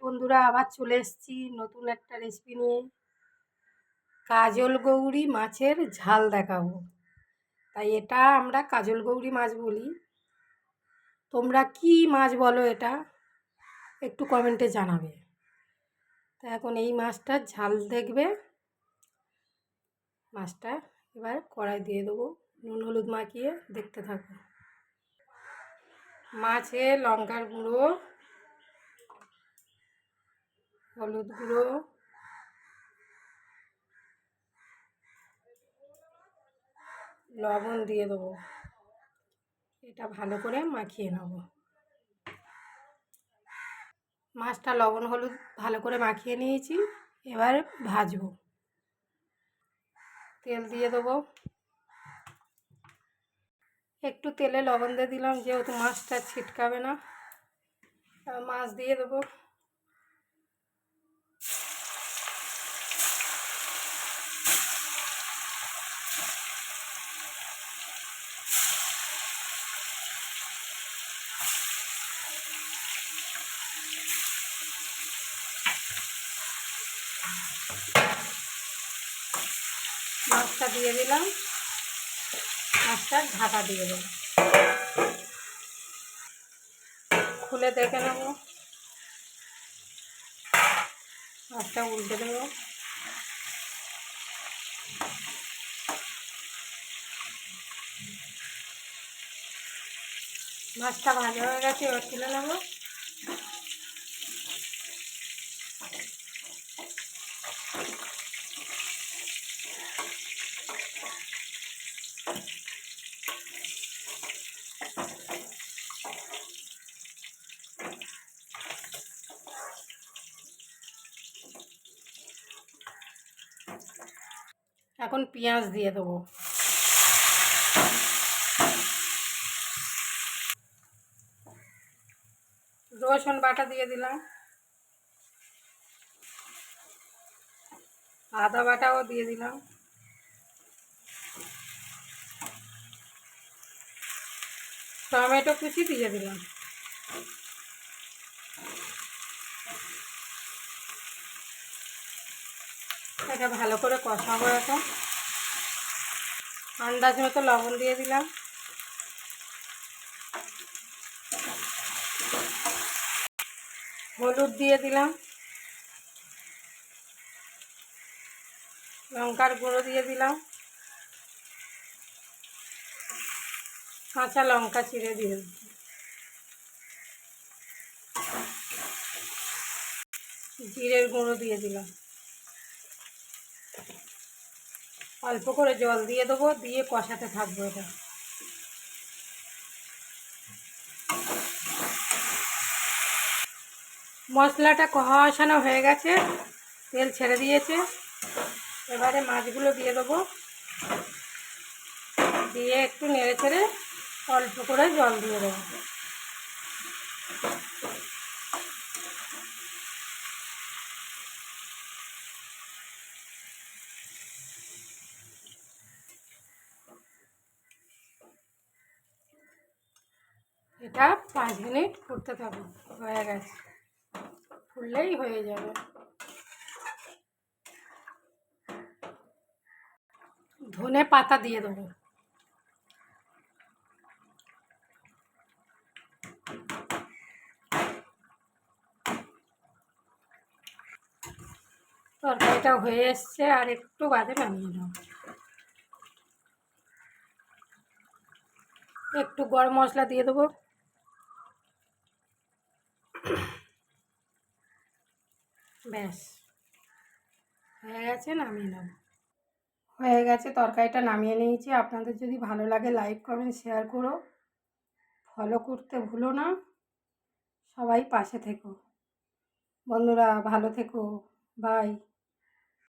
বন্ধুরা, আবার চলে এসেছি নতুন একটা রেসিপি নিয়ে। কাজল গৌরি মাছের ঝাল দেখাবো। তাই এটা আমরা কাজল গৌরি মাছ বলি। তোমরা কি মাছ বলো এটা? একটু কমেন্টে জানাবে। তা এখন এই মাছটার ঝাল দেখবে। মাছটা এবার কড়াই দিয়ে দেবো। নুন হলুদ মাখিয়ে দেখতে থাকো। মাছে লঙ্কার গুঁড়ো হলুদ গুঁড়ো। লবণ দিয়ে দেবো। এটা ভালো করে মাখিয়ে নেব। মাছটা লবণ হলুদ ভালো করে মাখিয়ে নিয়েছি। এবার ভাজবো। তেল দিয়ে দেবো। একটু তেলে লবণ দিয়ে দিলাম, যেহেতু মাছটা ছিটকাবে না। মাছ দিয়ে দেবো। মাছটা দিয়ে দিলাম। মাছটা ঢাকা দিয়ে দেবো। খুলে দেখে নেব। মাছটা উল্টে দেবো। মাছটা ভাজা হয়ে গেছে, এবার তুলে নেব। এখন পেঁয়াজ দিয়ে দেবো। রসুন বাটা দিয়ে দিলাম। আদা বাটাও দিয়ে দিলাম। টমেটো কুচি দিয়ে দিলাম। এটা ভালো করে কষাবো এখন। আন্দাজ মতো লবণ দিয়ে দিলাম। হলুদ দিয়ে দিলাম। লঙ্কার গুঁড়ো দিয়ে দিলাম। কাঁচা লঙ্কা চিড়ে দিয়ে জিরের গুঁড়ো দিয়ে দিলাম। অল্প করে জল দিয়ে দেবো, দিয়ে কষাতে থাকব এটা। মশলাটা কষানো হয়ে গেছে, তেল ছেড়ে দিয়েছে। এবারে মাছগুলো দিয়ে দেবো। দিয়ে একটু নেড়ে ছেড়ে অল্প করে জল দিয়ে দেবো। এটা পাঁচ মিনিট ফুটতে থাকুন হয়ে গেছে। ফুললেই হয়ে যাবে। ধনে পাতা দিয়ে দেবো। তরকারিটা হয়ে এসছে, আর একটু বাদে নামিয়ে নেব। একটু গরম মশলা দিয়ে দেবো। ব্যাস, হয়ে গেছে, নামিয়ে নেব। হয়ে গেছে, তরকারিটা নামিয়ে নিয়েছি। আপনাদের যদি ভালো লাগে, লাইক, কমেন্ট, শেয়ার করো। ফলো করতে ভুলো না। সবাই পাশে থেকো। বন্ধুরা, ভালো থেকো। বাই।